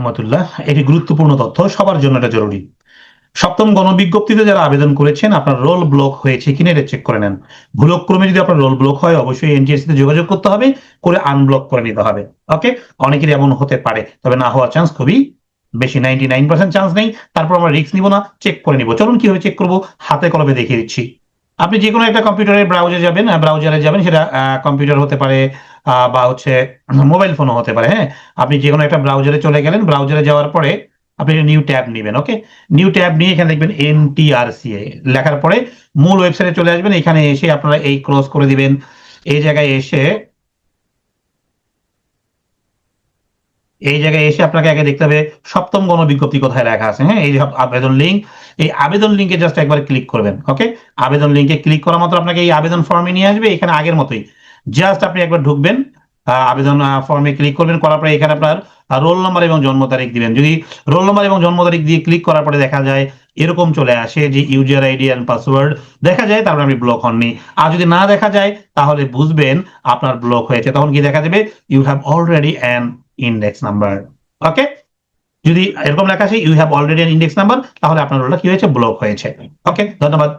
রহমতুল্লাহ, এটি গুরুত্বপূর্ণ তথ্য, সবার জন্য এটা জরুরি। সপ্তম গণবিজ্ঞপ্তিতে যারা আবেদন করেছেন, আপনার রোল ব্লক হয়েছে কিনা এটা চেক করে নেন। ভুলক্রমে যদি আপনার রোল ব্লক হয়, অবশ্যই এনটিএসসি তে যোগাযোগ করতে হবে, করে আনব্লক করে নিতে হবে। ওকে? অনেকের এমন হতে পারে, তবে না হওয়ার চান্স খুবই বেশি নাইনটি নাইন পার্সেন্ট চান্স নেই। তারপর আমরা রিস্ক নিব না চেক করে নিব। চলুন কীভাবে চেক করব? হাতে কলমে দেখিয়ে দিচ্ছি। আপনি যে কোনো একটা কম্পিউটারের ব্রাউজে যাবেন ব্রাউজারে যাবেন, সেটা কম্পিউটার হতে পারে বা হচ্ছে মোবাইল ফোনও হতে পারে হ্যাঁ? আপনি যে কোনো একটা ব্রাউজারে চলে গেলেন ব্রাউজারে যাওয়ার পরে আপনি নিউ ট্যাব নেবেন ওকে নিউ ট্যাব নিয়ে এখানে দেখবেন এনটিআরসিএ লেখার পরে মূল ওয়েবসাইটে চলে আসবেন, এখানে এসে আপনারা এই ক্রস করে দিবেন, এই জায়গায় এসে এই জায়গায় এসে আপনাকে আগে দেখতে হবে সপ্তম গণবিজ্ঞপ্তি কোথায় লেখা আছে হ্যাঁ? এই আবেদন লিঙ্ক এই আবেদন লিঙ্কে জাস্ট একবার ক্লিক করবেন ওকে আবেদন লিঙ্কে ক্লিক করা মাত্র আপনাকে এই আবেদন ফর্মে নিয়ে আসবে, এখানে আগের মতোই। জাস্ট আপনি একবার ঢুকবেন আবেদন ফর্মে ক্লিক করবেন, করার পরে এখানে আপনার রোল নাম্বার এবং জন্ম তারিখ দিবেন। যদি রোল নাম্বার এবং জন্ম তারিখ দিয়ে ক্লিক করার পরে দেখা যায় এরকম চলে আসে যে ইউজার আইডি এন্ড পাসওয়ার্ড দেখা যায় তারপরে আপনি ব্লক হননি। আর যদি না দেখা যায়, তাহলে বুঝবেন আপনার ব্লক হয়েছে। তখন কি দেখা যাবে? You have already an index number okay যদি এরকম লেখা আছে you have already index number তাহলে আপনার রোলটা কি হয়েছে? ব্লক হয়েছে ওকে ধন্যবাদ।